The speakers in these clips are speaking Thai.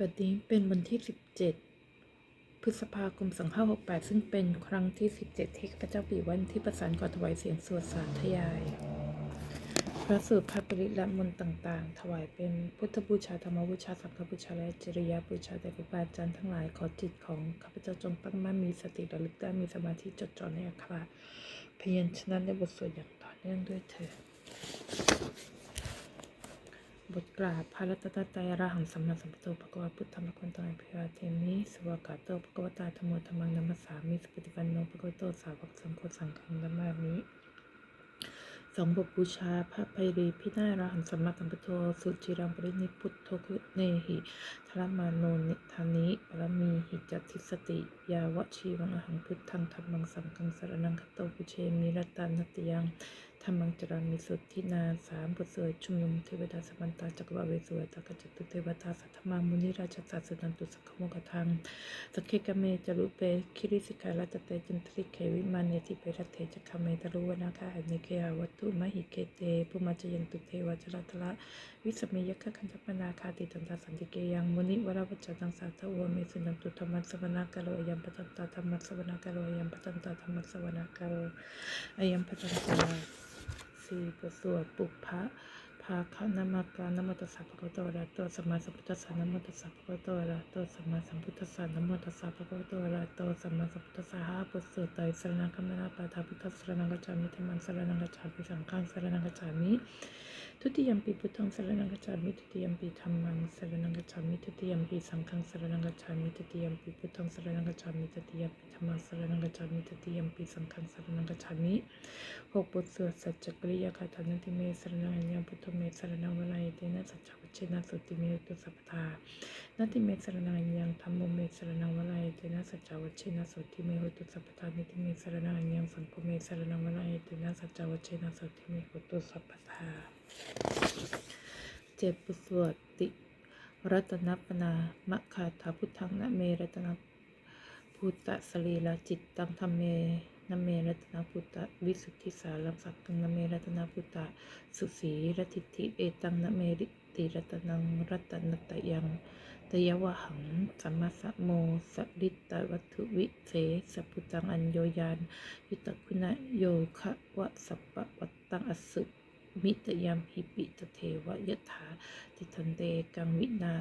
บัดนี้เป็นวันที่ 17 พฤษภาคม 2568 ซึ่งเป็นครั้งที่ 17 ที่ข้าพเจ้าปีวันที่ประสานก่อถวายเสียงสวดสาธยาย พระสูตรพระปริและมนต์ต่างๆ ถวายเป็นพุทธบูชาธรรมบูชาสังฆบูชาและจริยบูชาแด่ครูบาอาจารย์ทั้งหลายขอจิตของข้าพเจ้าจงตั้งมั่นมีสติระลึกได้มีสมาธิจดจ่อในอักขระพยัญชนะในบทสวดอย่างต่อเนื่องด้วยเถิด บทกราบพระรัตนตรัยระหังสัมมาสัมพุทโธภะควาพุทธังภะคะวันตังอภิวาเทมิสวากาโตภะควตาธรรมโมธรรมังนัมสสามิสปฏิปันโนภะควโตสาวกสังโฆสังฆังนัมมามิสองบทบูชาพระไพรีพินาศอรหังสัมมาสัมพุทโธสุจิรังปรินิพพุทโธคุเนหิ ทรมาโนนิธานิปรมีหิจัตทิสติ ยาวชีวังอหังพุทธังธรรมังสังฆังสารนังคโตปุเชมิรตานติยังธรรมังจรามิสุทธินาสามบทสวดชุมนุมเทวดาสมันตาจักรวาเวสวตากจตุเทวตาสัทธมามุนิราชสัสนันตุสักขโมกทังสกเคกเมจรุเปคิริสิกาลตเตจันทริเขวิมานเนติเปรตเทจักขเมตรุวนาคาอเนเกาวัตุมหิเกเตปุมาจยันตุเทวจรัตละวิสเมยคะคันธปนาคาติตันตาสันติเกยังมุนิวราวัจจังสาทวเมสุนันตุธรรมัสวนากโลยัมปตันตาธรรมัสวนากโลยัมปตันตาธรรมัสวนากโลอยัมปตันตาสีประสวดปุพพะภาคะนามาการนโมตัสสะภะคะวะโตอะระหะโตสัมมาสัมพุทธัสสะนะโมตัสสะภะคะวะโตอะระหะโตสัมมาสัมพุทธัสสะนะโมตัสสะภะคะวะโตอะระหะโตสัมมาสัมพุทธัสสะหาประสวดไตรสรณังคัมมนาปาทาพุทธัสสรณังกัจฉามิธัมมังสรณังกัจฉามิสังฆังสรณังกัจฉามิ ทุติยมปีพุทธังสรณังกัจฉามิทุติยมปีธรรมังสรณังกัจฉามิทุติยมปีสังฆังสรณังกัจฉามิทุติยมปีพุทธังสรณังกัจฉามิทุติยมปีธรรมังสรณังกัจฉามิทุติยมปีสังฆังสรณังกัจฉามิหกบทสวดสัจจกริยาคาถานันติเมสรณังอัญญพุทธเมสรณังวลายเตนะสัจจ เชนะสุติเมตุสัพพทานันติเมสรณังอังธรรมโมเมสรณังวลายเตนะสัจจวัชเชนะสุติเมหุตุสัพพทานิติเมสรณังอังสังโฆเมสรณังวลายเตนะสัจจวัชเชนะสุติเมหุตุสัพพทาเจ็บสวดติรัตนปนามะคาถาพุทธังนะเมรัตนพุตตะสรีลาจิตตังธรรมเมนเมรัตนพุตตะวิสุทธิสารังสักตังนเมรัตนพุตตะสุสีรทิฏฐิเอตังนเมริ ติรัตนังรัตนตยังตยวหังสัมมาสัมโมสริตตวัตถุวิเศสพุตังอัญโยยานยุตคุณโยคะวะสัปปะวัตตังอสุมิตยามหิปิตเทวยถาติทันเตกังวินา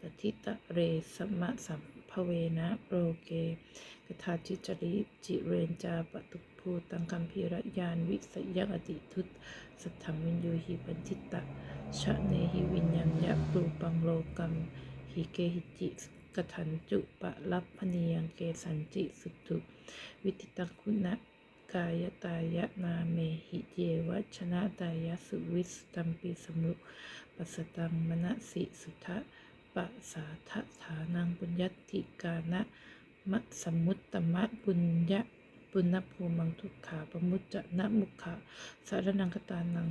ตทิตะเรสมะสัม เวนะโปรเกกถาจิจริจิเรนจาปตุภูตังคัมพีรยานวิสยังอติทุตสัทธังวินยูหิปันทิตะชะเนหิวิญญัญญะปรูปังโลกัมหิเกหิจิกทันจุปะลัพพนียังเกสันจิสุตุวิติตังคุณะกายตายะนาเมหิเยวชนะตายะสุวิสตัมปิสมุปัสตังมณสิสุทะ ปะสาทะฐานังบุญญติกานะมะสมุตตมะบุญญะปุณณภูมังทุกขาปมุจจะนะมุขะสารนังกตานัง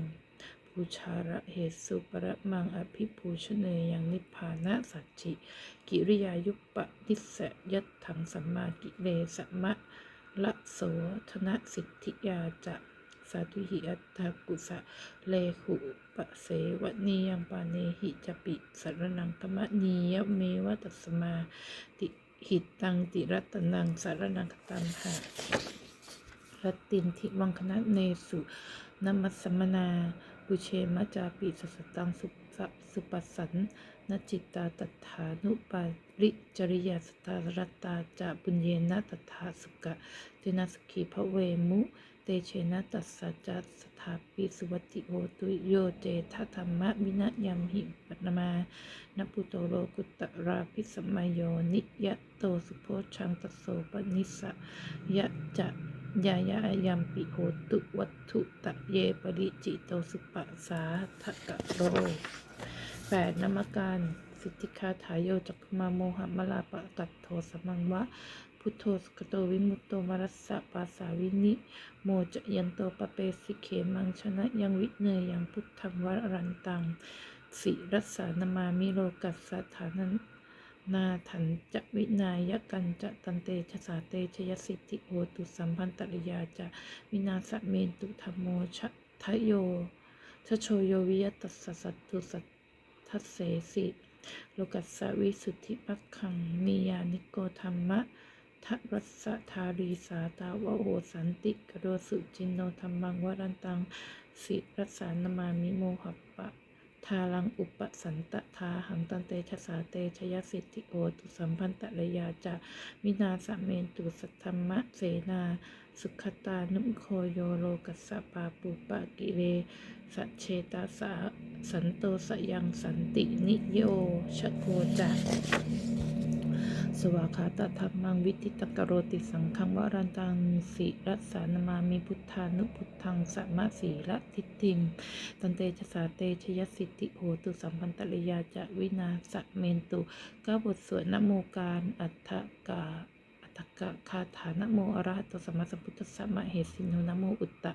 ปูชาระเหตุสุประมังอภิปูชเนยังนิพพานะสัจจิกิริยายุปปะนิสยัตถังสัมมากิเลสมะละโสธนสิทธิยาจะาธุหิอัตถกุสะเลขุปะเสวะนียังปาเนหิจปิสรนังกมนียเมวะตัสมาติหิตังติรัตนังสารนังตัมหะรตตินทิวังคณะเนสุนมัสมนาบุเชมจาปิสสตังสุปะสุปสันนจิตตาตัฐานุปาริจริยสตารตาจะบุญเยนะตัฐาสุกะเจนะสกีพระเวมุ เตเชนะตัสสะจัสสถาปิสุวัติโหตุโยเจทธรรมะวินะยัมหิปัตมานปุโตโลกุตตราพิสมัยโยนิยะโตสุโพชังตโสปนิสสะยะจะยายายัมปิโหตุวัตถุตะเยปริจิโตสุปะสาทะกะโรแปดนามการสิทธิคาถายโยจักมาโมหะมลาปะกัตโทสมังวะ พุทโธสกโตวิมุตโตมรัสสะปาสาวินิโมจะยันโตปะเปสิเขมังชนะยังวิเนยยังพุทธังวรันตังสิรัสสานามามิโลกัสสะฐานันนาถันจะวินายกันจะตันเตชะสาเตชยสิทธิโหตุสัมพันตริยาจะวินาสเมนตุธรรมโมชะทะโยชโชโยวิยตัสสะสัตตุสัททัสเสสิโลกัสสวิสุทธิปักขังมียานิโกธรรมะ ทรัสะทารีสาตาวะโอสันติกโรสุจินโนธรรมังวรันตังสิรัสานามามิโมหปปะทารังอุปสันตทาหังตันเตชะสาเตชยสิทธิโอตุสัมพันตะระยาจามินาสเมนตุสัทธรรมะเสนา สุขตานุโคโยโลกัสสะปาปุปะกิเลสเชตาสาสันโตสยังสันตินิโยชโกจา สวากขาตธรรมังวิติตกโรติสังฆังวรันตังสิรัสานามามิพุทธานุพุทธังสัมมาสีละทิฏฐิงตันเตชะสาเตชยสิทธิโหตุสัมพันตริยาจะวินาสเมนตุก้าบทสวดนโมการอัฏฐกาอัฏฐกะคาถานโมอรหะโตสัมมาสัมพุทธัสสะมะเหสิโนนโมอุตตะ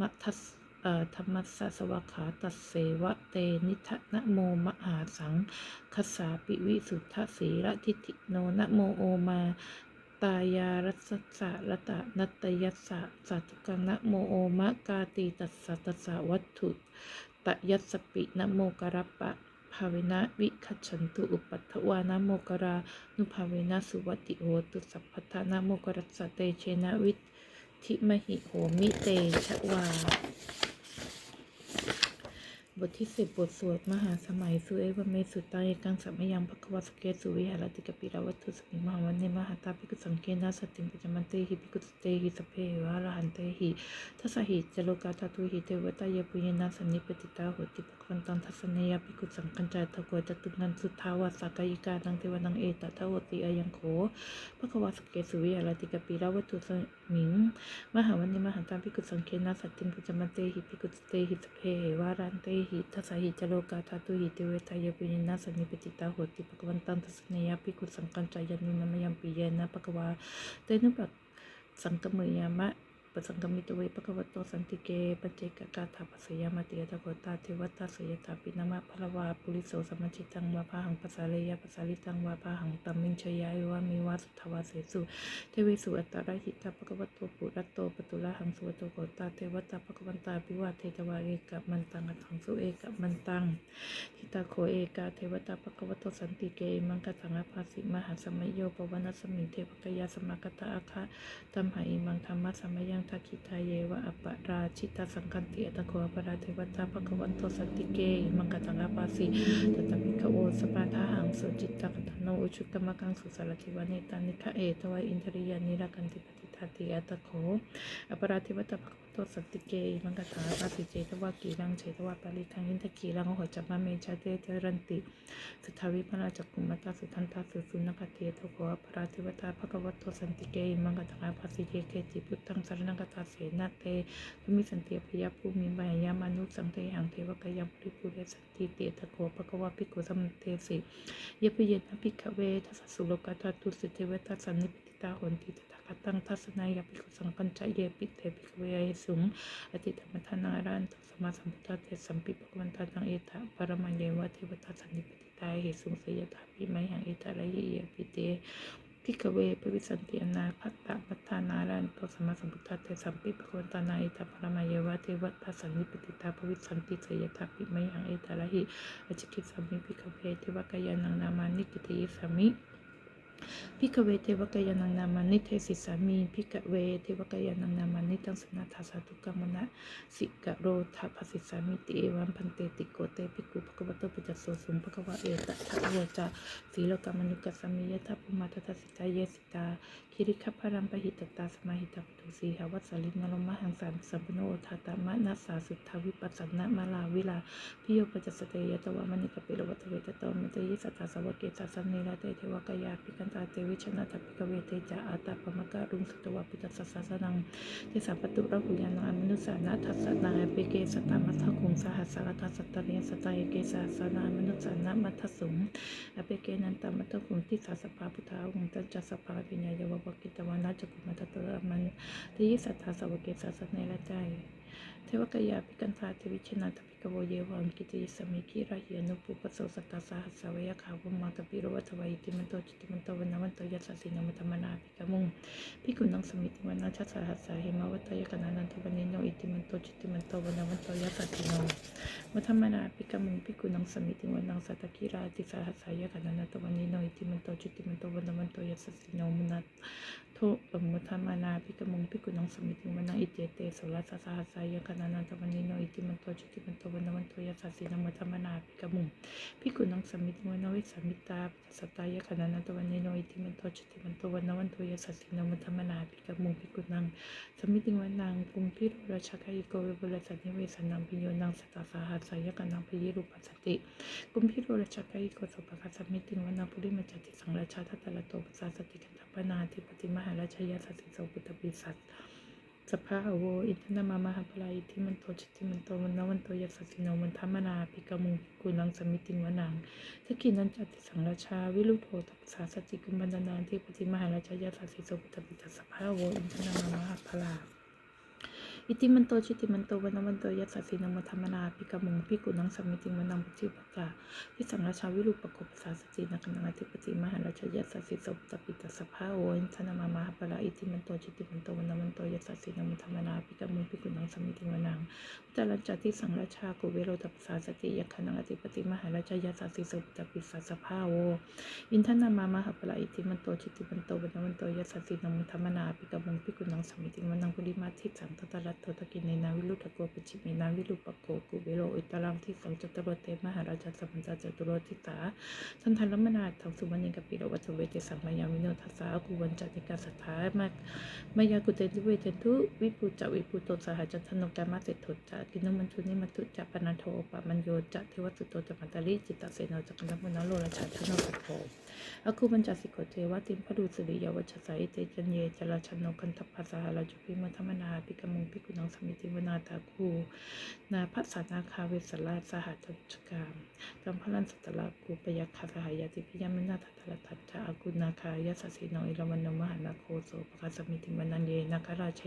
มะทัส ธรรมัสสะสวขาตัสเสวะเตนิทะนะโมมหาสังคสาปิวิสุทธสีระทิติโนนะโมโอมาตายารัสสะระตะนัตยัสสะสัตกังนะโมโอมะกาตีตัสสะตัสสะวัตถุตะยัสปินะโมกรัปปะภาเวนะวิคัชันตุอุปัฏฐวานะโมกรานุภาเวนะสุวัติโหตุสัพพทานะโมกรัสสเตเชนะวิทิมหิโหมิเตชะวา บทที่สิบบทสวดมหาสมัยสุเอวเมสุตัยกังสัมยังภควสเกสุวิหารติกปิราวัตถุสมิมหาวันเนมหาตาภิกขุสังเกนาสติมปจมันเตหิภิกุสเตหิสเพวะระหันเตหิทัสสหิจโลกาทาตุหิเทวตายปุญญนาสันนิปติตาโหติภควันตังทัสเนยภิกุสังกัญจายตะโกจตุนันสุทาวาสกายิกานังเทวนังเอตตะโหติอายังโขภควสเกสุวิหารติกปิราวัตถุ หมิง มหาวันนี้มหาตาพิกุสังเคนะสัตติงปุจมันเตหิพิกุสเตหิสพเพวารันเตหิทัสสหิจโลกาธาตุหิเตเวทายปุญญนาสันนิปติตาโหติปกวันตันทัสเนยพิกุสังกัญจายานุนามยัมปิเยนะภควาเตนุปัสสังกมยามะ ปสังกมิตเวภควโตสันติเกปเจกกาถาปัสยามติยตะโกตาเทวตาสยตาปินามะพระวาปุริโสสมจิตังวาพาหังปัสสาเลยาปัสสาลิตังวาพาหังตัมมิงชยายวามีวาสุทวาเสสุเทวิสุอัตตาหิตาภควโตปุรัตโตปตุละหังสุวโตโกตาเทวตาภควันตาปิวาเทตวาเอกมันตังอัตถังสุเอกมันตังทิตาโคเอกาเทวตาภควโตสันติเกมังกตังอภาสิมหาสมัยโยปวนัสมิงเทวกยาสมากตาอาคะตัมหาอิมังธรรมะสมัยยังทักขิทาเยวะอัปะราชิตาสังคันติอัตโคอปราเทวตาภควันโตสันติเกมังกตังอภาสิตตมิกโอสปาทาหังสุจิตตกตโนอุชุตมะกังสุสารทิวานิตานิคะเอตวะอินทริยานิรักันติปฏิ ทาติอัตโคอปราธิวัตภคโตสันติเกมังกถาปาสิเจตวะกีรังเฉตวะปาริทังอินทกีรังโหจัมมะเมชาเตเจรันติ สุทาวิพนาจักกุมตาสุทันตาสุสุนกเทโตโกอปราธิวตาภควโตสันติเกมังกถาปาสิเจเกจิพุทธังสารนังกตาเสนาเตภมิสันติพยาภูมิมายามานุสังเทหังเทวกายังปริปุเรสันติเตตโกภควภิกขุสัมเทสิยะพเยนะภิกขเวทัสสุโลกาตาตุสิเทวตาสันนิปติตาหนติตา คตังทัสนายภิกขุสังกัญจเยปิเตภิกเวเอสุงอติธรรมทานารันตสมาสัมพุทธเตสัมปิภวันตานังเอตะปรมัญเยวะเทวตาสันนิปติตาเหสุงสยถาภิไมหังเอตระยิเยปิเตพิกเวปวิสันติอนาพัตตะพัฒานารันโตสมมาสัมพุทธะเตสัมปิปะโคนตานาอิตาปรมาเยวะเทวตาสันนิปติตาปวิสันติสยถาภิไมหังเอตระหิอจิกิสามิพิกเวเทวกายานังนามานิกิติยสามิ พิกเวเทวกายนังนามานิเทศิสามีพิกเวเทวกายนังนามานิตังสนาทาสาตุกัมมนะสิกะโรธาภสิสามิติเอวัมพันเตติโกเตปิกุภควโตปิจัสโสสุมภควะเอตทะโวจาสีโลกามนุกัสสมิยะทัพุมาทัสสิตาเยสิตาคิริคัพพรัมปหิตตาสมาหิตาปุสีหาวัสลิมโลมหังสามสัมปโนทาตามะนัสสาสุทธาวิปัสสนะมาลาวิลาพิโยปจัสเตยตวามณิกปิโลวัตเวตโตมเตยิสัตตาสวเกตัสสนเนระเตเทวกายาปิกันตาเตวิชนะตปิกเวเตจาอาตาปมะกะรุงสตวะปิตัสสะสนังเทสัพปตุระหุยานังอมนุสานะทัสสนาเปเกสตามัทธคุงสหัสสารทัสสตเรียสตายเกสาสนามนุสานะมัทธสุงอเปเกนันตมัทธคุงทิสาสภาพุทธาหุงตัจจสภาปิญญายวะวกิตวานาจกุมัตตะมันทยิสัตตาสวเกสสเนระใจเทวกายาภิกันธาเทวิชนาตภิกโวเยวังกิติสมิกิราหิยนุปุปโสสตตาสหัสสเวยขาวมากปิโรวัตวัยติมันโตจิติมันโตวันวันโตยัสสสินามธรรมนาภิกมุงภิกุนังสมิติวันนาชัสสหัสสะเหมาวัตยกนานันทวันนิโนอิติมันโตจิติมันโตวันวันโตยัสสสินามวัฒมนาปิกมุงปิกุนังสมิติวันนังสัตกิราติสหัสายกันนันตวันนิโนอิติมันโตจุติมันโตวันนมันโตยัสสิโนมุนัตโทอมุทมานาปิกมุงปิกุนังสมิติวันนังอิเจเตสุรัสสหัสายกันนันตวันนิโนอิติมันโตจุติมันโตวันนมันโตยัสสิโนมุทมนาปิกมุงปิกุนังสมิติวันังวิสมิตาสัตตายกันนันตวันนิโนอิติมันโตจิติมันโตวันนวันโตยัสสินมุทมนาปิกามุงปิกุนังสมิติวันนางกุมพิโรราชกายโกเวบุรสันนิเวสนังพิโยนังสตาสาหัสายกันนังพิยิรุปัสสติกุมพิโรราชกายโกสุปคัสสมิติวันนางปุริมจติสังราชาทัตตะโตปัสสาสติกันตปนาธิปติมหาราชยาสัติโสปุตตปิสัต สภาโวอินทนามามหาปลายทิมันโตชิติมันโตมันนวันโตยัสสิโนมันธรรมนาปิกามุกุลังสมิติวนังสกินันจติสังราชาวิรุโทตัสสาสติกุมบันดาธิปฏิมหาราชยาสติโสปุตตปิสัตสภาโวอินทนามามหาปลา อิติมันโตชิติมันโตวันนวันโตยัสสะสีนังมัทมนาปิกามุงปิกุนังสัมมิติวันังปุจิปกาที่สังราชาวิรุปกปสาสตินักนังอธิปติมหาราชยัสสะสีสปตปิตสภาโอนธนามามหาปราอิติมันโตชิติมันโตวันนวันโตยัสสะสีนังมัทมนาปิกามุงปิกุนังสัมมิติวันังอุตรัญจที่สังราชากุเวโรตัปสาสติยักนังอธิปติมหาราชยัสสะสีสปตปิตสภาโวอินทนามามหาปราอิติมันโตชิติมันโตวันนวันโตยัสสะสีนังมัทมนาปิกมุงปิกุนังสัมมิติวันังปุริมาทิสังตตรัตโตตกินในนาวิรุตโกปจิเมนาวิรุปโกกุเวโรอิตรังที่สังจตโรเตมหาราชสัมปัญจตุโรทิตาทันทันลมนาทังสุวรรณิกปิโรวัตเวเจสัมมายามิโนทัสสากุวันจัติกาสัทธามามายากุเตติเวเจตุวิปุจวิปุโตสหจันทนกามาเสตโทจากินมันทุนิมัตุจัปนันโทปะมันโยจะเทวสุโตจัมตาริจิตตเสนจักรมุนโลราชาชนสัพโพ อคุบัญจสิกเทวติมพดุสุริยวัชสายเตจันเยจราชนกันทปัสสาราจุพิมธรรมนาปิกมุงปิกุนังสมิติวนาตาคูนาภัสสานาคาเวสลาสหัจจกามจัมพลันสัตลากูปยัคคาสหายาติพิยามนาทัตละทัจจากุนาคายาสสิโนอิลวันนมหานาโคโสปคัสมิติมนันเยนาคาราเช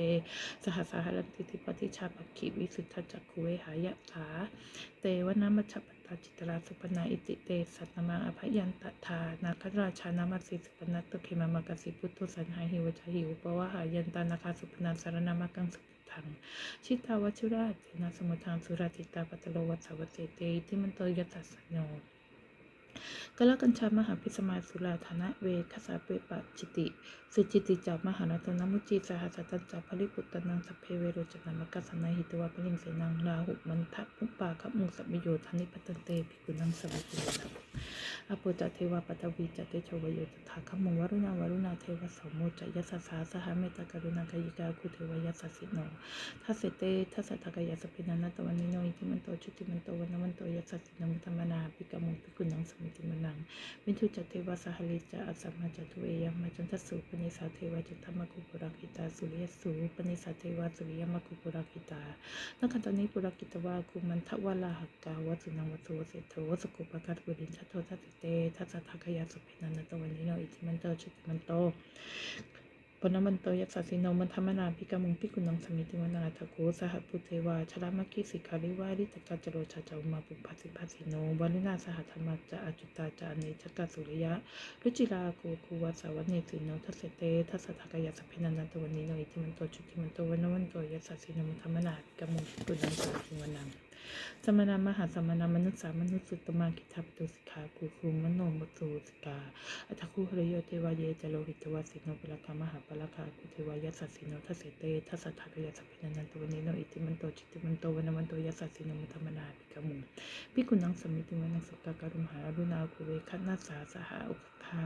สหัสหรันติติปฏิชาปักขิวิสุทธจักขุเวหายะถาเตวนามัชปาจิตราสุปนาอิติเตสัตตมาอภยันตถานาคราชานามัสสิสุปนัตตุเขมามากสิพุทธุสันหาหิวจหิวปวะหายันตานาคาสุปนาสารนามากังสุทังชิตาวชุราชนะสมุทางสุราจิตาปัตโลวัสสวัสเตตที่มันโตยัตสัญโย กลกัญชามหาพิสมาสุราธนะเวคสาเปปะจิติสุจิติจามหานาตนมุจีสหัสตัญจาภริปุตตนังสพเพเวโรจนามกัสนาหิตวะปริงเสนังลาหุมันทะพุปปาคัมุสัมมิโยธนิปตันเตภิกุนังสัมิตินังอปุจเทวาปตวีจเตโชวโยตถาคมุงวรุณาวรุณาเทวสมุจยัสสาสหเมตตากรุณากายิกาคุเทวยัสสิโนทัสเตทัสสะกายาสปินันตวันนิโนอิติมันโตจุติมันโตวันนมันโตยัสสินมุตมนาปิกมุงภิกุนังสมิติมนังวินทุจเทวสหลิจะอัสสมมาจตุเอยมมาจันทสุปนิสาเทวจันทมกุปุราคิตาสุริยสูปนิสาเทวสุริยมกุปุราคิตานักขันตนิปุราคิตวากุมันทวลาหักกาวัสุนังวัสุวเสโทวัสกุปกัตบุรินชัตโททัตเตทัสสะทักขยาสุพินันตวันนิโนอิทิมันโตชุติมันโต ปนมันโตยัสสะสิโนมันธรรมนาพิกามุงพิกุนังสมิติวนาทโกสหปุเทวาชลามกิสิกาลิวาริตกัจจโรชาจาอุมาปุปัสสิปัสสิโนวาลินาสหธรรมัจะอจุตาจานิจกสุริยะรุจิลาโกคูวาสาวันเนสิโนทัสเสเตทั สสะทากายาสพินันตวันนิโนอิทิมันโตจุติมันโตวันนวันโตยัสสะสิโนมันธรรมนาพิกามุงพิกุนังสมิติวนังสมณมหาสมณามนุษย์สามนุษย์สุตตมากิทัปตุสิกขากูคุมโนมตุสิกาอัตคุหรโยเทวาเยจโลหิตวสิโนปลกามหาปลกาคุเทวายัสสะสิโนทัสเสเตทัสสะทักยัสสะพินันตวันนิโนอิติมันโตจิติมันโตวันมันโตยัสสะสิโนมุธมนาภ กมุภิกุนังสมิติวันังสกกาการุมหาอรุณาคุเวคันาสาสหาอุคคา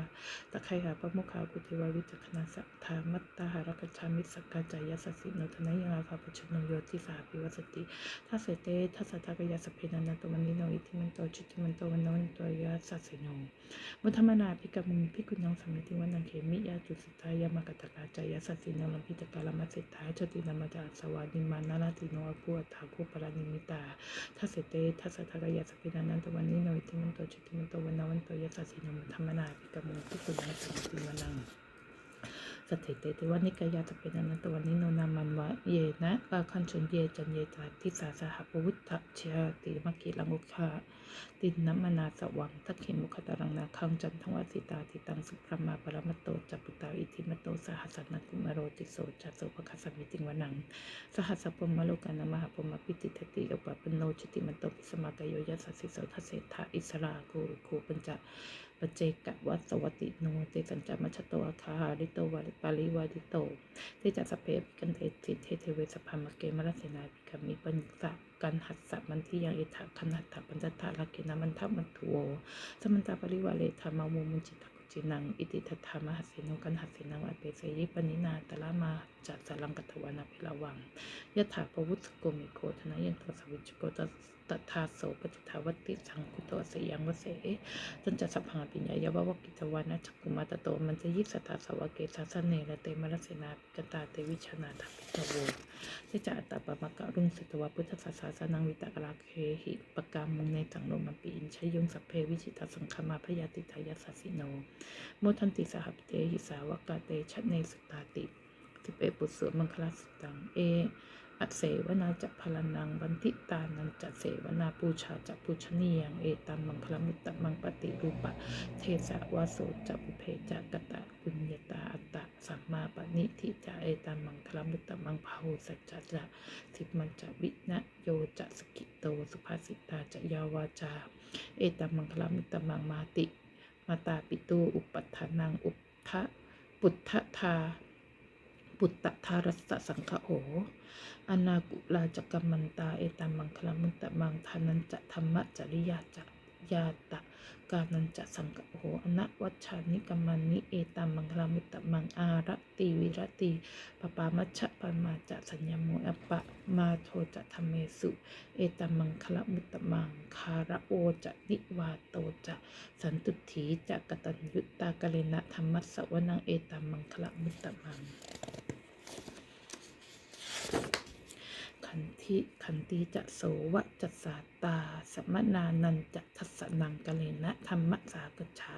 ตะไคหาปะมุขากุเทวาวิจักขณาสัทธามัตตาหารกชามิสกาจายัสสิโนทนยังอาคาปุชนโยติสาปิวสติทัสเสเตทัสสะทากยาสเพนันตวันนิโนอิทิมันโตจิติมันโตวันนวันโตยาสัสสิโนมุธมนาภิกมุงภิกุณังสมิติวันนังเขมิยาจุสิตายามกตกาจายาสัสสิโนลัมพิตกาลมัสสิทาจตินามาจาสวานิมานานาติโนอกุอัฏฐากุปรานิมิตาทัสเสเตทัสทะทายาสปินานันตวันนิโนอิทิมันโตจิติมันโตวันนวันโตยาสัสสินมุธรรมนาภิกมุทุกุณังสมิติวันังสถิติติวันิกายาจะเป็นอนันตวันนิโนนามันวะเยนะกาคันชนเยจันเยตาทิสาสหปวุฒะเชยติมกิลังุคา ตินนัมมนาสวังทักขิมุขตารังนาคังจันทวัสิตาติตังสุพรมาปรมตโตจัปปุตตาอิทิมโตสหัสสนกุมารโรติโสจัสโสภคสมิติงวนัง สหัสสะพมมโลกานามหาพมปิติทติโอปปโนจิติมันโตปิสมากายโยยัสสิโสทัสเสธาอิสราโกโคปัญจปเจกวัสสวติโนเตสัญจามัชโตอาคาหาริโตวาริปาลิวาริโตเทจัสสเพปิกันเทติเทเทเวสพามเกมรเสนาภิกามิปัญสะ กันหัสสะมันที่ยังเอถะคันหัตถะปัญจทาลเกนามันทะมันทุโวสมันตาปริวาเลธรรมามุมุจิตะกุจินังอิติทัตถามหัสเสนุกันหัสเสนังอเปเสยิปนินาตละมาจัสสลังกัตวานาเพลาวังยถาปวุสโกมิโกธนายันตสวิจโกต ตถาโสปจิทาวติสังคุโตสยังวเสจนจะสัพพังปิญญายาววกิจวานะจักกุมาตโตมันจะยิสตาสวะเกสาสเนระเตมรเสนาปิกตาเตวิชนาทัพิตโวเสจอัตตปปะกะรุงสตวะพุทธศาสสนังวิตกราเคหิปกามุงในจังโลมปีอินชยุงสัพเพวิจิตาสังคมาพยาติทายาสัสสิโนโมทันติสหัพเตหิสาวกาเตชะเนสุตาติสิเอ็ดบุตรเสือมังคลาสตังเอ อัตเสวนาจะพลนังบันทิตานันจะเสวนาปูชาจะปูชนียังเอตัมมังคลมุตตะมังปฏิรูปะ เทสะวาโสจะปุเพจะกตะปุญญตาอัตตะสัมมาปณิทิจะเอตัมมังคลมุตตะมังพาหุสัจจะจะทิมันจะวินะโยจะสกิโตสุภาสิตาจะยาวาจา เอตัมมังคลมุตตะมังมาติ มาตาปิตูอุปัฏฐานังอุปทะปุถะทา ปุตตะทารัสสะสังฆโออนากุลาจกรรมันตา เอตัมังคลามุตตะมังทานันจะธรรมะจริยาจะยาตะกานันจะสังกโหอนะวัชานิกรรมันิเอตัมังคลามุตตะมังอารติวิรติปปามัชฌะปมาจะสัญญโมอปะมาโทจะธรรมเมสุ เอตัมังคลามุตตะมังคาระโอจะนิวาโตจะสันตุถีจะกตัญยุตตากะเลนะธรรมัสสวนังเอตัมมังคลามุตตะมัง ขันธิขันติจะโสวะจัสสาตา สมนานันจะทัสนังกะเลนะธรรมสากฉา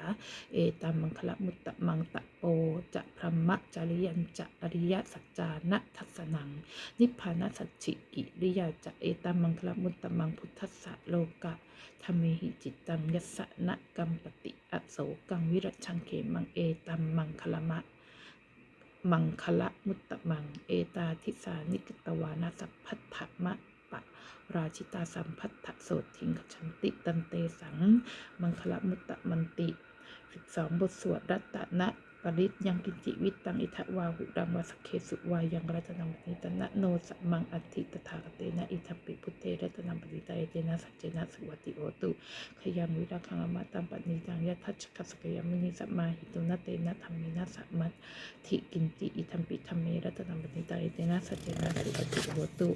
เอตัมมังคละมุตตะมังตะโป จะพรหมจริยันจะอริยสัจจานะทัสนัง นิพพานัสสชิกิริยาจะเอตัมมังคละมุตตะมังพุทธสะโลกะธรรมหิจิตตังยัสสะนะกัมปติอโศกังวิรัชังเขมังเอตัมมังคละมะ มังคละมุตตะมัง เอตาทิสานิกตวานาสัพพัทธมะปะราชิตาสัมพัทธโสทิงขชันติตันเตสัง มังคละมุตตะมันติสิบสองบทสวดรัตตนะ ปริตยังกินจิวิตตังอิทะวาหุดังวาสเคสุวายังรัตนังปณิตนะโนสมังอัติตถาคเตนะอิทัปปิพุเทรัตนังปิตาเอเตนะสัจเจนะสุวัติโอตุขยามิราคังอมตัมปณิจังยะทัชคัสกยามินิสัมมาหิตุนะเตนะธรรมินะสัมมัติกินติอิทัมปิธรรมเมรัตนังปิตาเอเตนะสัจเจนะสุปฏิโหตุ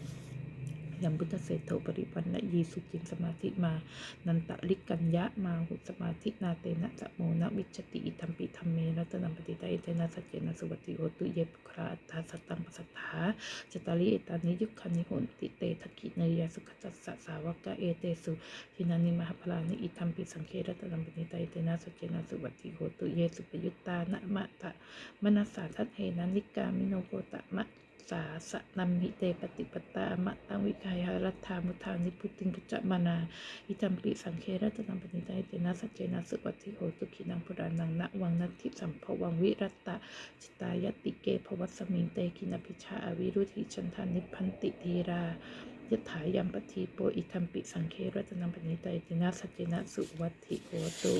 ยมพุทธเศรษโธปริปันนะยีสุจินสมาธิมา นันตะลิกัญญะมาหุสมาธินาเตนะจะโมนะวิชติอิทัมปิธรรมเมรัตนังปฏิตเตนะสัจเจนะสุปฏิโหตุเยปุคราอัตถาสัตตังปสัทธาจตาริเอตานิยุคคานิโหนติเตทกิเนยสุขจัสสะสาวกะเอเตสุทินานิมหาพลานิอิทัมปิสังเครัตตังปณิตเตนะสัจเจนะสุวัตติโหตุเยสุปยุตตานะมะตะมนัสสาทัตเทนะนิกามิโนโกตะมะ สาสะนัมหิเตปฏิปตามะตังวิกายารัตถามุทานิพุติงกจจมานาอิตัมปิสังเครัตตังปณิตาเตนะสัจเจนะสุวัติโหตุขีนังพุรานังนะวังนัตถิสัมภวังวิรัตตะจิตายติเกภวัสมิงเตกินพิชาอวิรุธิชันทานิพันติธีรายถายัมปทีโปอิทัมปิสังเครัตนังปณิตาเตนะสัจเจนะสุวัติโหตุ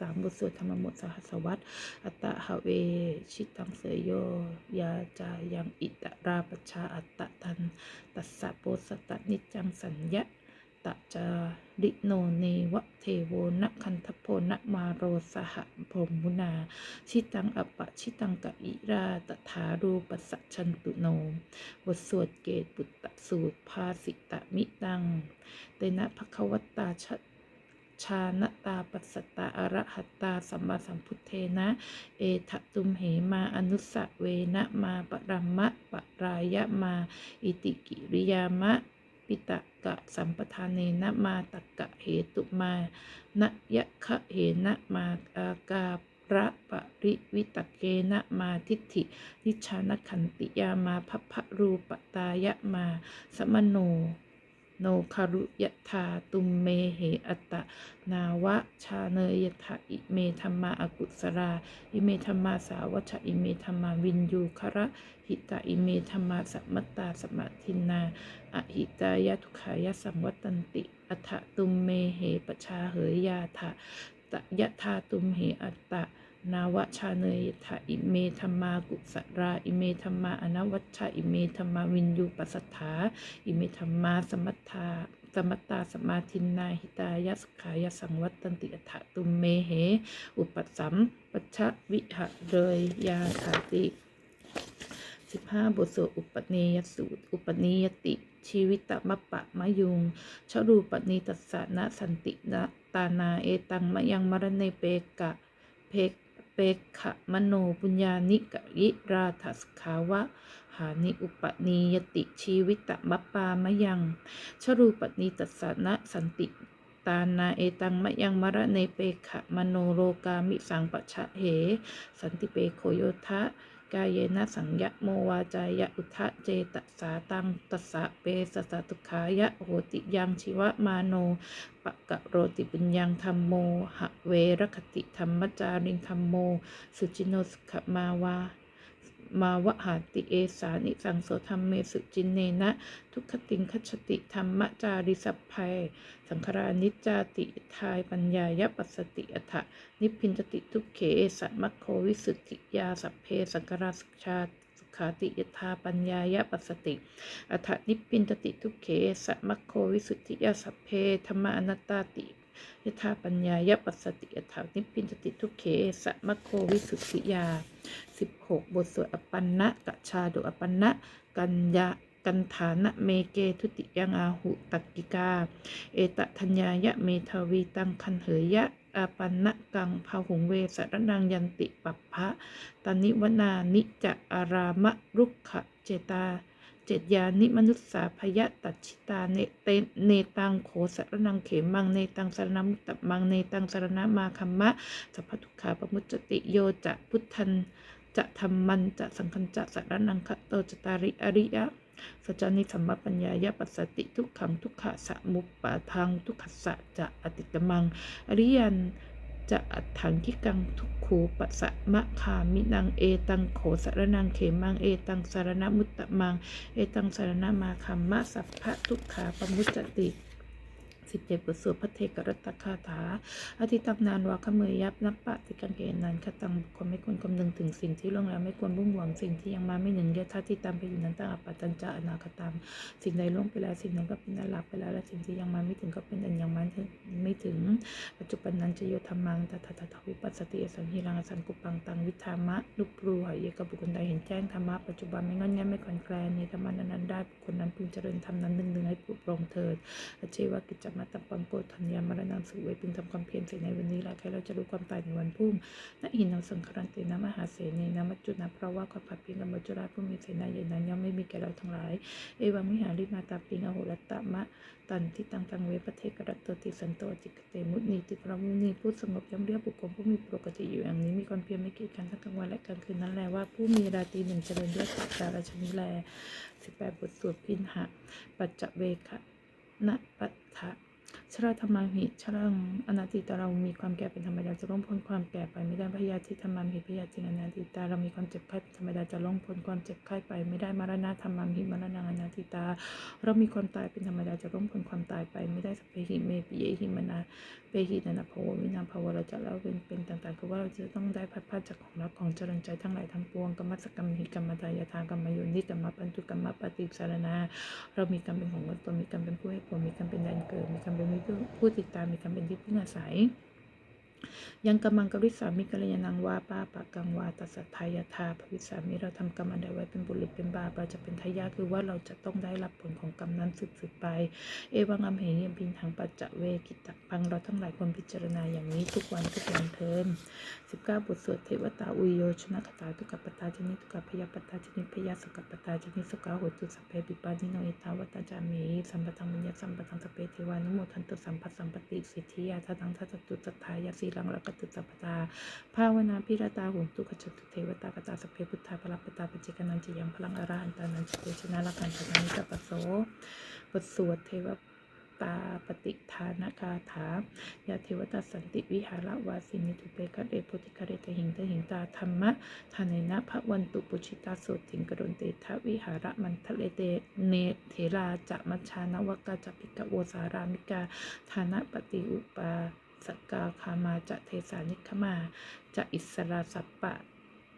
ตามบทสวดธรรมหมดสหัสวัตอัตตะหะเว ชิตังเสยโย ยาจายังอิตราปชาอัตตะทัน ตัสสะโปสตะนิจังสัญญะตะจาริโนเนวะเทโวนะคันทโพนะมาโรสหพรมุนา ชิตังอปะชิตังกะอิราตถารูปัสสชันตุโนบทสวดเกตปุตตะสูตรภาสิตะมิตัง เตนะภควตาชะ ชานตาปัสสตาอรหัตตาสัมมาสัมพุทเทนะ เอทะตุมเหมาอนุสะเวนะมาปรัมมะปรายะมา อิติกิริยามะปิตะกะสัมปทานเนนะมาตะกะเหตุมานะยะคะเหนะมาอาการะปริวิตเกนะมาทิฏฐิ นิชานขันติยามาพัพพรูปตายะมา สมโน โนคารุยะธาตุมเมเหอัตตะ นาวะชาเนยทะอิเมธรรมาอกุสรา อิเมธรรมาสาวชะอิเมธรรมาวินยูคระหิตาอิเมธรรมาสัมมตตาสมะทินนาอหิตายะทุขายะสังวัตันติ อัฏฐตุมเมเหปชาเหยยาถะตะยะธาตุมเหอัตตะ นาวชาเนยทะอิเมธรรมากุสราอิเมธรรมาอนวัชชะอิเมธรรมาวินยูปัสสถาอิเมธรรมาสมัทธาสมัตตาสมาทินนาหิตายสขายสังวัตตันติอัฏฐตุมเมเห อุปสัมปัชะวิหะเรยยาถาติสิบห้าบทสวดอุปเนยสูตร อุปนิยติชีวิตมะปะมะยุงชรูปนิตัสสะนะสันตินะตานาเอตังมะยังมรณเนเปกะเพก เปกขะมโนปุญญานิกะยิราทัสขาวะ หานิอุปนิยติชีวิตมัปปามยัง ชรูปนิตัสนะสันติตานาเอตังมะยังมระเนเปขะมโนโลกามิสังปะชะเห สันติเปโคโยทะ กายเยนะสังยะโมวาจายะอุทะเจตสาตังตัสสะเปสสะตุขายะโหติยังชีวะมาโนปะกะโรติปุญญังธรรมโมหะเวรคติธรรมจาริงธรรมโม สุจิโนสุขมาวา มาวหาติเอสานิสังโสธรรมเมสุจินเนนะ ทุกขติงคัจติธรรมจาริสัพภัย สังขรานิจจาติทายปัญญายปัสสติอัฏฐนิพพินจติทุกเขเอสัมัคโควิสุทธิยาสัพเพสังขราสุชาสุขาติยธาปัญญายปัสสติ อัฏฐนิพพินจติทุกเขสัมัคโควิสุทธิยาสัพเพธรรมอนัตตาติ ยถาปัญญายปัสสติอัฏฐานิพินติทุกเขสะมะโควิสุทธิยา 16 บทสวดอปันนะกะชาโดอปันนะ กัญญากันฐานะเมเกทุติยังอาหุตักกิกา เอตทัญญายะเมทาวีตังคันเหยะอาปันนะกังพาหุงเวสรนังยันติปัปพะตานิวนานิจะอารามะรุกขะเจตา เจ็ดยานิมนุษสาพยะตัดชิตาเนเตเนตังโขสรนังเขมังเนตังสรณมุตตมังเนตังสรณมาคัมมะสัพพทุกขาปมุจติโยจะพุทธันจะธรรมันจะสังคัญจะสรนังคะโตจตาริอริยะสัจจานิสัมมปัญญายะปัสสติทุกขังทุกขะสะมุปปะทังทุกขสะจะอติตมังอริยัน จะอัดถังคิกังทุกขูปัสสะมะขามินังเอตังโขสารนังเขมังเอตังสารณมุตตะมัง เอตังสารณมาคัมมะสัพพะทุกขาปมุจจติ สิบเจ็ดบทสวดพระเทกรัตคาถาอธิตังนานวาขเมยยับนับปะติกังเกนันคตังบุคคลไม่ควรคำนึงถึงสิ่งที่ล่วงแล้วไม่ควรบุ่งหวังสิ่งที่ยังมาไม่หนึ่งยะธาที่ตามไปอยู่นั้นตั้งอัปตัญจะอนาคตังสิ่งใดล่วงไปแล้วสิ่งนั้นก็เป็นอันหลับไปแล้วและสิ่งที่ยังมาไม่ถึงก็เป็นอันยังมาไม่ถึง ปัจจุบันนั้นจะโยธรรมังตถาตถาวิปัสสติสังหิรังสังกุปังตังวิธามะลุปรูหายเยกับบุคคลใดเห็นแจ้งธรรมะปัจจุบันไม่งอนแง่ไม่คลอนแคลนในธรรมะนั้นได้บุคคลนั้นพึงเจริญธรรมนั้นหนึ่งหนึ่งให้ปลุกปลงเถิดอเชวกิจจมตตปังโกธัญญามรณังสุเวพึงทำความเพียรเสียในวันนี้และใครเราจะรู้ความตายในวันพุ่งนหินังสังครันตินะมหาเสนีนะมัจจุนะเพราะว่าความผัดเพียงกับมจจุราผู้มีเสนาใหญ่นั้นย่อมไม่มีแก่เราทั้งหลาย เอวังมิหาริมาตาปิงอโหรตตะมะตันทิตังตังเวปเทกรัตโตติสันโตจิกเตมุนีติกรมุนีผู้สงบย่อมเรียกบุคคลผู้มีปกติอยู่อย่างนี้มีความเพียรไม่กีดกันทั้งกลางวันและกลางคืนนั้นแลว่าผู้มีราตรีหนึ่งเจริญด้วยสัจจาราชนิแลสิบแปดบทสวดพินหะปัจจเวคะนะปัฏฐะ ชราธรรมาหิชรังอนาติตาเรามีความแก่เป็นธรรมดาจะล่วงพ้นความแก่ไปไม่ได้พยาธิธรรมาหิพยาธิอนาติตาเรามีความเจ็บไข้เป็นธรรมดาจะล่วงพ้นความเจ็บไข้ไปไม่ได้มรณะธรรมาหิมรณะอนาติตา เรามีความตายเป็นธรรมดาจะล่วงพ้นความตายไปไม่ได้สพเพหิเมปิเยหิมนาเปหินานาภววินาภวเราจะเล่าเป็นเป็นต่างๆคือว่าเราจะต้องได้พัดพาจากของรักของเจริญใจทั้งหลายทั้งปวงกรรมสกรรมหิกรรมตายาทากรรมโยนิกรรมปัญจุกรรมปฏิสารนา เรามีกรรมเป็นของตนมีกรรมเป็นผู้ให้ผลมีกรรมเป็นแดนเกิดมีกรรมเป็นผู้ติดตามมีกรรมเป็นที่พึ่งอาศัย ยังกำมังกริสามิกัลยานังวาป้าปะกังวาตัสสะทายาทาภวิสามิเราทำกรรมอันใดไว้เป็นบุหรือเป็นบาปเราจะเป็นทายาคือว่าเราจะต้องได้รับผลของกรรมนั้นสืบๆไป เอวังอัมเหยมพินทางปัจจเวกิตะพังเราทั้งหลายควรพิจารณาอย่างนี้ทุกวันทุกวันเทินสิบเก้าบทสวดเทวตาอุโยชนะคาถาทุกขปตาชนิทุกขพยาปตาชนิพยาสกปตาชนิสกาโหตุสัพเพปิปานิโนเอตาวัตาจามีสัมปทังมิญญสัมปทังสพเปเทวานุโมทันตุสัมปัสสัมปติสิทธิยาทัตังทัตตุสัทธายาสีลังรักตุสัพพตาภาวนาพิรตาหุนตุขจตุเทวตากตาสเพพุทธาพลัปตาปจิกนันจิยังพลังอรหันตานันจิเตชนะละกันตานิกปโสบทสวดเทวตาปฏิทานคาถายาเทวตาสันติวิหารวาสินิทุเปกะเรโพธิคาเรตหิงตหิงตาธรรมะทานนะพระวันตุปุชิตาโสติงกรุณเตทวิหารมันทะเลเตเนเถราจะมัชานวกาจปิกะโวสารามิกาฐานะปฏิอุปา สกาคามาจะเทสานิคมาจะอิสราสัปปะ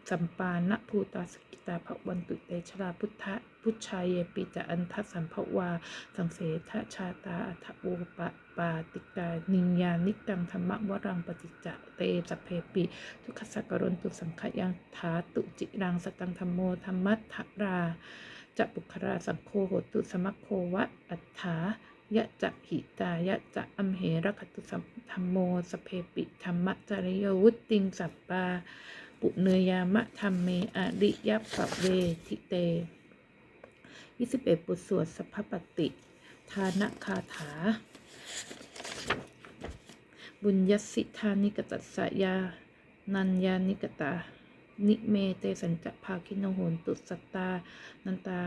สัมปานะภูตาสกิตาภวันตุเตชราพุทธะพุชายเยปิจะอันทสัมภวา สังเสทะชาตาอัทโอปะปาติกา นิญญานิกังธรรมวรังปฏิจจะเตสเพปิ ทุกขสักกรนตุสังขยังถาตุจิรังสตังธรรมโมธรรมัทราจะปุคราสังโฆโหตุสมัคโควะอัฏฐา ยะจะหิตายะจะอัมเหรคตุสัมธรรมโมสเพปิธรรมจริยวุตติงสัปปา ปุเนยามะธรรมเมอริยปะเวทิเต21บเอ็ดบทสวดสัพพปติ ทานคาถา บุญยสิทานิกตัสสยา นัญญานิกตา นิเมเตสัญจภาคินโหนตุสัตตา นันตา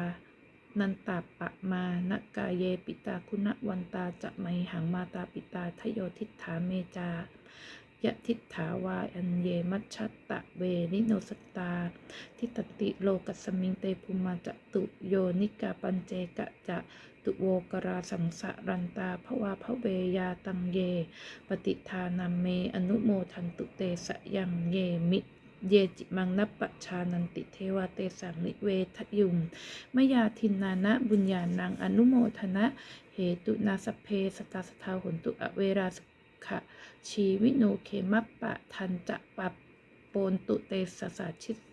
นันตาปะมานกาเยปิตาคุณวันตาจะไมหังมาตาปิตาทโยทิฏฐาเมจายะทิฏฐาวาอันเยมัชชตะเวนิโนสตา ทิตติโลกัสมิงเตภูมาจตุโยนิกาปัญเจกะจะตุโวกราสังสะรันตาภวาภเวยาตังเย ปฏิทานาเมอนุโมทันตุเตสยังเยมิ เยจิมังนัปปะชานันติเทวเตสังนิเวทยุมมยาทินนานะบุญญาณังอนุโมทนะ เหตุนาสเพสตาสทาหนตุอเวราสขะชีวิโนเคมัปปะทันจะปับโปนตุเตสสาชิต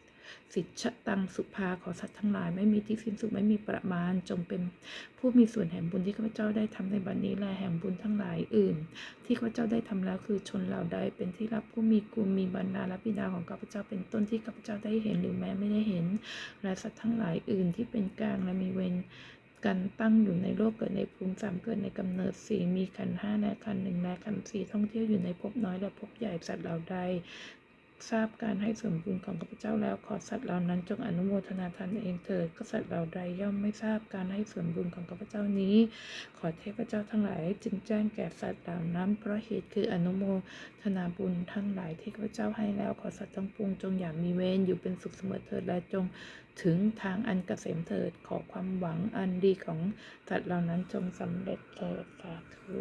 สิทชะตังสุภาขอสัตว์ทั้งหลายไม่มีที่สิ้นสุดไม่มีประมาณ จงเป็นผู้มีส่วนแห่งบุญที่ข้าพเจ้าได้ทำในบัดนนี้และแห่งบุญทั้งหลายอื่น ที่ข้าพเจ้าได้ทำแล้วคือชนเหล่าใดเป็นที่รับผู้มีกุลมีบรรดาและบิดาของข้าพเจ้าเป็นต้นที่ข้าพเจ้าได้เห็นหรือแม้ไม่ได้เห็น และสัตว์ทั้งหลายอื่นที่เป็นกลางและมีเวรกันตั้งอยู่ในโลกเกิดในภูมิสามเกิดในกำเนิดสี่มีขันห้าและขันหนึ่งและขันสี่ท่องเที่ยวอยู่ในภพน้อยและภพใหญ่สัตว์เหล่าใด ทราบการให้ส่วนบุญของข้าพเจ้าแล้วขอสัตว์เหล่านั้นจงอนุโมทนาทานเองเถิดก็สัตว์เหล่าใดย่อมไม่ทราบการให้ส่วนบุญของข้าพเจ้านี้ ขอเทพเจ้าทั้งหลาย จึงแจ้งแก่สัตว์เหล่านั้นเพราะเหตุคืออนุโมทนาบุญทั้งหลายที่ข้าพเจ้าให้แล้วขอสัตว์ทั้งปวงจงอย่ามีเวรอยู่เป็นสุขเสมอเถิดและจงถึงทางอันเกษมเถิดขอความหวังอันดีของสัตว์เหล่านั้นจงสำเร็จเถิดสาธุ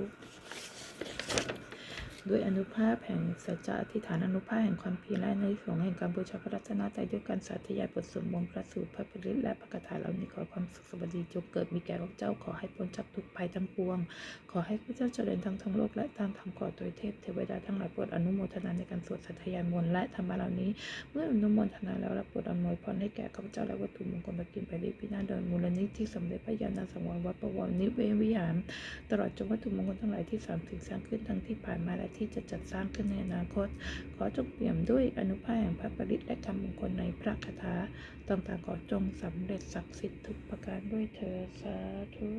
ด้วยอนุภาพแห่งสัจจะอธิฐานอนุภาพแห่งความเพียรและในสงแห่งการบูชาพระรัตนตรัยด้วยการสาธยายบทสวดมนต์พระสูตรพระปริตและพระคาถาเหล่านี้ขอความสุขสวัสดีจงเกิดมีแก่ข้าพเจ้าขอให้พ้นจากทุกภัยทั้งปวง ขอให้ข้าพเจ้าเจริญทั้งทั้งโลกและตามธรรมขอโดยเทพเทวดาทั้งหลายโปรดอนุโมทนาในการสวดสัทยายมนต์และธรรมะเหล่านี้ เมื่ออนุโมทนาแล้วรับโปรดอำนวยพรให้แก่ข้าพเจ้าและวัตถุมงคลประกินไปริพินาศโดยมูลนิธิสมเด็จพระยาณสังวรวัดประวรนิเวศวิหาร ตลอดจนวัตถุมงคลทั้งหลายที่สามถึงสร้างขึ้นทั้งที่ผ่านมาและที่จะจัดสร้างขึ้นในอนาคต ขอจงเปี่ยมด้วยอนุภาพแห่งพระปริตและคำมงคลในพระคาถาต่างๆขอจงสำเร็จศักดิ์สิทธิ์ทุกประการด้วยเธอสาธุ